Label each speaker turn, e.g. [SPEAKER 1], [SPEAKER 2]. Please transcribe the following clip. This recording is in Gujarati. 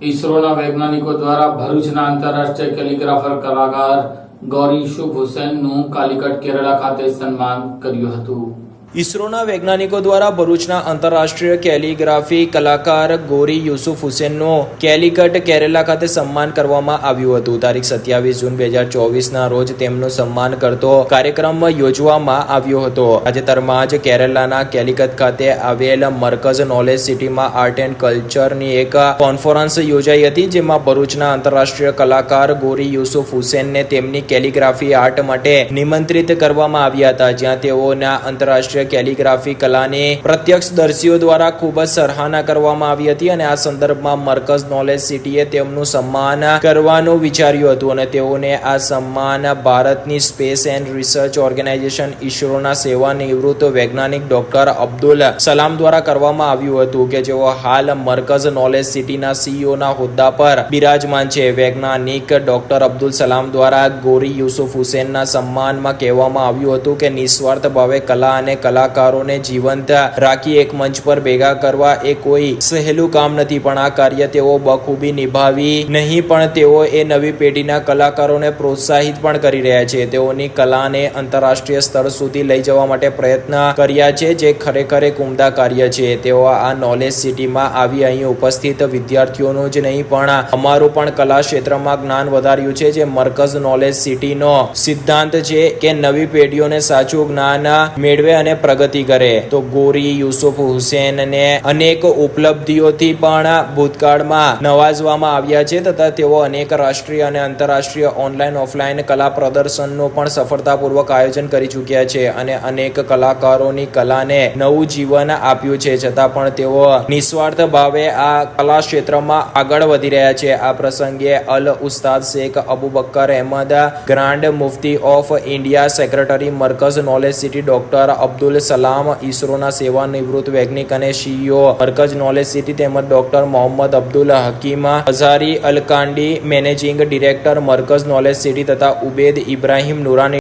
[SPEAKER 1] ઈસરોના વૈજ્ઞાનિકો દ્વારા ભરૂચના આંતરરાષ્ટ્રીય કેલિગ્રાફર કલાકાર ગૌરી શુભ હુસેનનું કાલિકટ કેરળા ખાતે સન્માન કર્યું હતું.
[SPEAKER 2] ઇસરોના વૈજ્ઞાનિકો દ્વારા ભરૂચના આંતરરાષ્ટ્રીય કેલિગ્રાફી કલાકાર ગોરી યુસુફ હુસેનનો કેલિકટ કેરેલા ખાતે સન્માન કરવામાં આવ્યું હતું. તારીખ સત્યાવીસ જૂન બે હજાર ચોવીસના રોજ તેમનું સન્માન કરતો કાર્યક્રમ યોજવામાં આવ્યો હતો. તાજેતરમાં જ કેરેલાના કેલિકટ ખાતે આવેલ મરકઝ નોલેજ સિટીમાં આર્ટ એન્ડ કલ્ચરની એક કોન્ફરન્સ યોજાઈ હતી, જેમાં ભરૂચના આંતરરાષ્ટ્રીય કલાકાર ગોરી યુસુફ હુસેનને તેમની કેલિગ્રાફી આર્ટ માટે નિમંત્રિત કરવામાં આવ્યા હતા. જ્યાં તેઓના આંતરરાષ્ટ્રીય કેલિગ્રાફી કલાની પ્રત્યક્ષદર્શીઓ દ્વારા ખૂબ જ સરાહના કરવામાં આવી હતી અને આ સંદર્ભમાં મરકઝ નોલેજ સિટીએ તેમનું સન્માન કરવાનું વિચાર્યું હતું અને તેઓને આ સન્માન ભારતની સ્પેસ એન્ડ રિસર્ચ ઓર્ગેનાઇઝેશન ઇસરોના સેવા નિવૃત્ત વૈજ્ઞાનિક ડોક્ટર અબ્દુલ સલામ દ્વારા કરવામાં આવ્યું હતું કે જેઓ હાલ મરકઝ નોલેજ સિટીના સીઈઓના હોદ્દા પર બિરાજમાન છે. વૈજ્ઞાનિક ડોક્ટર અબ્દુલ સલામ દ્વારા ગોરી યુસુફ હુસેનના સન્માનમાં કહેવામાં આવ્યું હતું કે નિસ્વાર્થ ભાવે કલા અને કલાકારોને જીવંત રાખી એક મંચ પર ભેગા કરવા એ કોઈ સહેલું કામ નથી. પણ આ કાર્ય તેઓ બખૂબી નિભાવી નહીં, પણ તેઓ એ નવી પેઢીના કલાકારોને પ્રોત્સાહિત પણ કરી રહ્યા છે. તેઓની કલાને આંતરરાષ્ટ્રીય સ્તર સુધી લઈ જવા માટે પ્રયત્ન કર્યા છે, જે ખરેખર એક ઉમદા કાર્ય છે. તેઓ આ નોલેજ સિટીમાં આવી અહીં ઉપસ્થિત વિદ્યાર્થીઓનું જ નહીં, પણ અમારું પણ કલા ક્ષેત્રમાં જ્ઞાન વધાર્યું છે, જે મરકઝ નોલેજ સિટીનો સિદ્ધાંત છે કે નવી પેઢીઓને સાચું જ્ઞાન મેળવે અને પ્રગતિ કરે. તો ગોરી, યુસુફ હુસેનને અનેક ઉપલબ્ધિઓથી પણ ભૂતકાળમાં નવાજવામાં આવ્યા છે તથા તેઓ અનેક રાષ્ટ્રીય અને આંતરરાષ્ટ્રીય ઓનલાઈન, ઓફલાઈન કલા પ્રદર્શનનું પણ સફળતાપૂર્વક આયોજન કરી ચૂક્યા છે અને અનેક કલાકારોની કલાને નવું જીવન આપ્યું છે. છતાં પણ તેઓ નિસ્વાર્થ ભાવે આ કલા ક્ષેત્રમાં આગળ વધી રહ્યા છે. આ પ્રસંગે Al Ustad Sheikh Abu Bakkar Ahmed, grand Mufti of India secretary Markaz knowledge city doctor Abdul Salam ઇસરોના સેવા નિવૃત્ત વૈજ્ઞાનિક અને સીઈઓ મરકજ નોલેજ સિટી તેમજ doctor Mohammed Abdul Hakeem Azhari Alkandi managing director Markaz knowledge city તથા ઉબેદ ઇબ્રાહિમ નુરાની